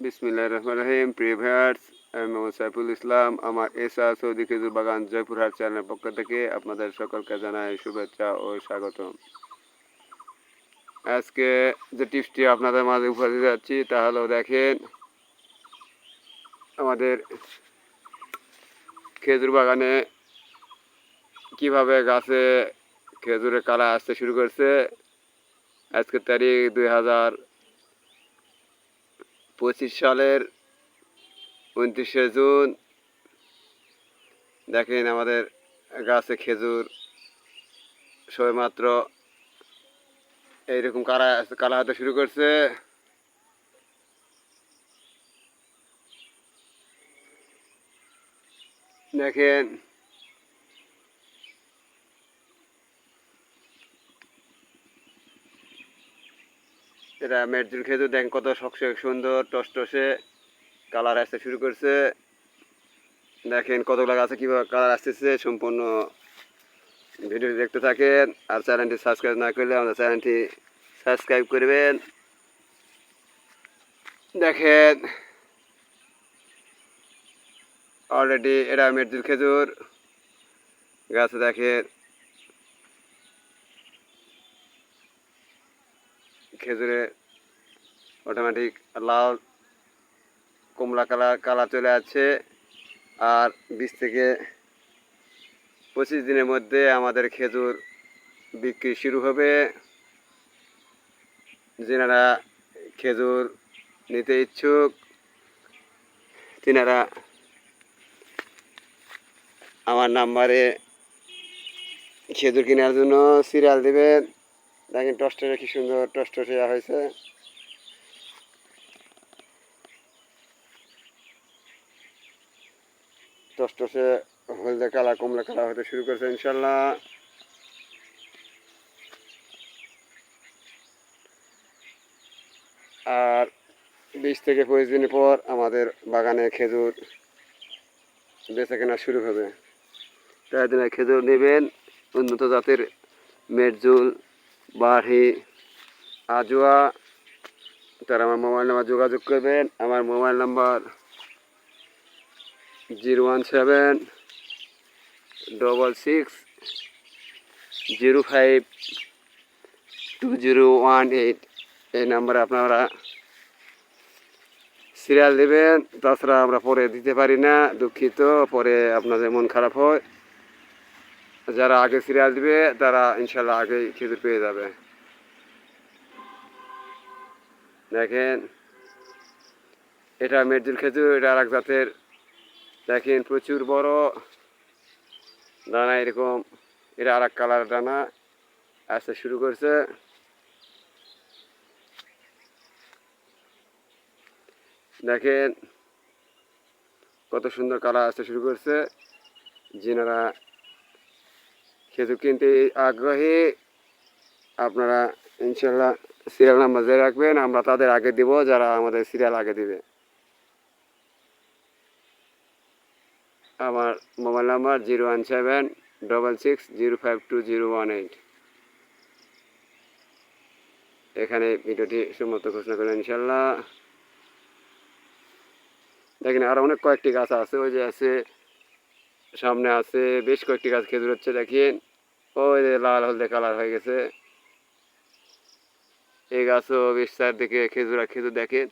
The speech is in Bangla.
বিসমিল্লাহ রহমান রহিম প্রিয় ভিউয়ার্স আমি মোহাম্মদ সাইফুল ইসলাম আমার এসা সৌদি খেজুর বাগান জয়পুরহাট চ্যানেলের পক্ষ থেকে আপনাদের সকলকে জানাই শুভেচ্ছা ও স্বাগতম। আজকে যে টিপসটি আপনাদের মাঝে উপহার যাচ্ছি তা হলো দেখেন, আমাদের খেজুর বাগানে কীভাবে গাছে খেজুরের কালা আসতে শুরু করছে। আজকের তারিখ দুই হাজার পঁচিশ সালের উনত্রিশে জুন, দেখেন আমাদের গাছে খেজুর সবেমাত্র এইরকম কারা কালা হতে শুরু করছে। দেখেন এটা মেরজুল খেজুর দেখেন কত শক্সে সুন্দর টসটসে কালার আসতে শুরু করছে। দেখেন কতগুলো গাছে কীভাবে কালার আসতেছে, সম্পূর্ণ ভিডিওটি দেখতে থাকেন। আর চ্যানেলটি সাবস্ক্রাইব না করলে আমাদের চ্যানেলটি সাবস্ক্রাইব করবেন। দেখেন অলরেডি এটা মেরজুল খেজুর গাছে দেখেন। খেজুরে অটোমেটিক লাল কমলা কালার কালার চলে আছে আর বিশ থেকে পঁচিশ দিনের মধ্যে আমাদের খেজুর বিক্রি শুরু হবে। যেনারা খেজুর নিতে ইচ্ছুক, তিনারা আমার নাম্বারে খেজুর কেনার জন্য সিরিয়াল দেবেন। দেখেন টস্টরে কি সুন্দর টস্ট দেওয়া হয়েছে। টসটসে হলদে কালা, কমলা কালা হতে শুরু করেছে ইনশাল্লাহ আর বিশ থেকে পঁচিশ দিন পর আমাদের বাগানে খেজুর বেচা কেনা শুরু হবে। তাই দিনে খেজুর নেবেন, উন্নত জাতের মেরজুল বাড়ি, আজোয়া, তারা আমার মোবাইল নাম্বার যোগাযোগ করবেন, আমার mobile number zero one seven double six zero five two zero one eight. এই নাম্বারে আপনারা সিরিয়াল দেবেন, তাছাড়া আমরা পরে দিতে পারি না, দুঃখিত, পরে আপনাদের মন খারাপ হয়। যারা আগে সিরিয়াল দিবে, তারা ইনশাল্লাহ আগেই খেজুর পেয়ে যাবে। দেখেন, এটা মেরজুল খেজুর, এটা আর এক জাতের। দেখেন, প্রচুর বড় দানা এরকম। এটা আর এক কালার দানা। আসতে শুরু করছে। দেখেন, কত সুন্দর কালার আসতে শুরু করছে। যেনারা খেজুর কিনতে আগ্রহী, আপনারা ইনশাল্লাহ সিরিয়াল নাম্বার দিয়ে রাখবেন, আমরা তাদের আগে দিব, যারা আমাদের সিরিয়াল আগে দিবে। আমার mobile number zero one seven double six zero five two zero one eight. এখানে ভিডিওটি সম্মত ঘোষণা করলেন ইনশাল্লাহ দেখেন, আর অনেক কয়েকটি গাছ আছে, ওই যে আছে, সামনে আছে, বেশ কয়েকটি গাছ খেজুর হচ্ছে, দেখেন। ওই যে লাল হলদে কালার হয়ে গেছে। এই গাছও বেশ চারদিকে খেজুর খেজুর দেখেন।